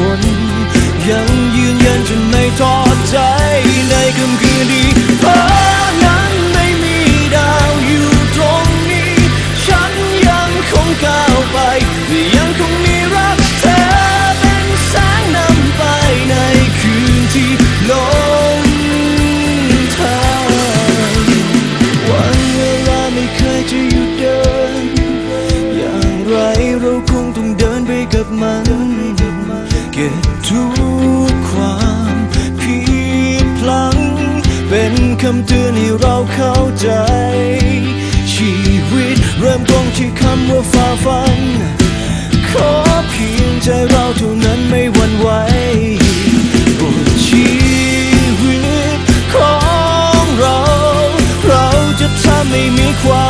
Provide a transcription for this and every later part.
คนยังยืนยันจนไม่ทอดใจในคำคืนดีเพราะนั้นไม่มีดาวอยู่ตรงนี้ ฉันยังคงก้าวไปและยังคงมีรักเธอเป็นแสงนำไปในคืนที่ลงทางวันเวลาไม่เคยจะหยุดเดิน อย่างไรเราคงต้องเดินไปกับมัน เก็บทุกความผิดพลัง เป็นคำเตือนให้เราเข้าใจ ชีวิตเริ่มต้นที่คำว่าฝ่าฟัน ขอเพียงใจเราเท่านั้นไม่หวั่นไหวบนชีวิตของเรา เราจะทำไม่มีความ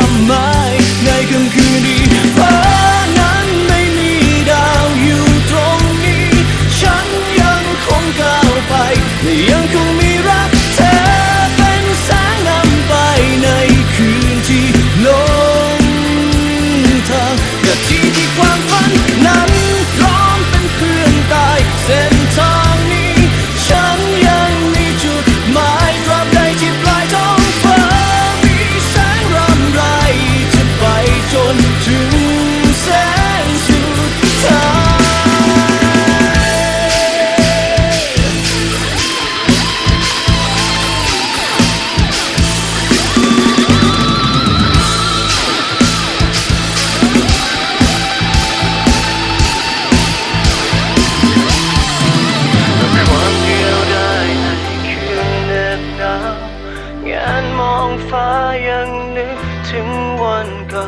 วันเก่า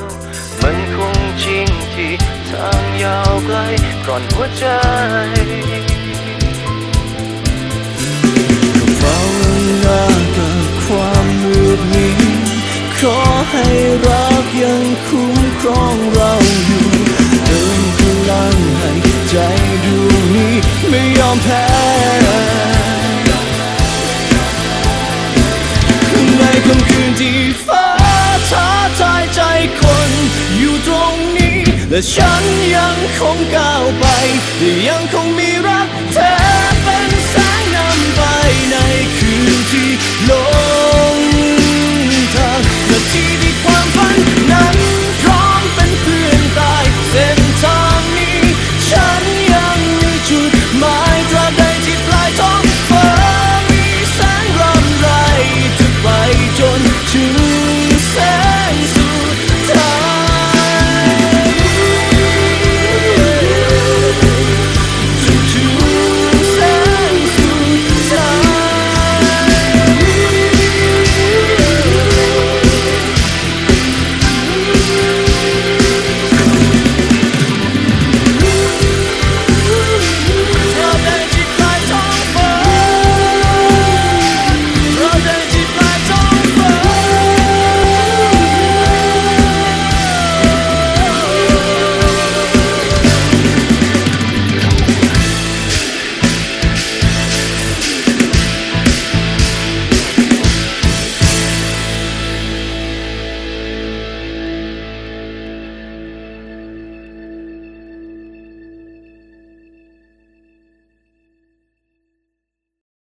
มันคงจริงที่ทางยาวไกลก่อนหัวใจเฝ้าหน้ากับความมืดมิดขอให้รักยังคุ้มครองเราอยู่เติมพลังให้ใจดวงนี้ไม่ยอมแพ้ในคำคืนที่ฟ้า และฉันยังคงก้าวไปและยังคงมี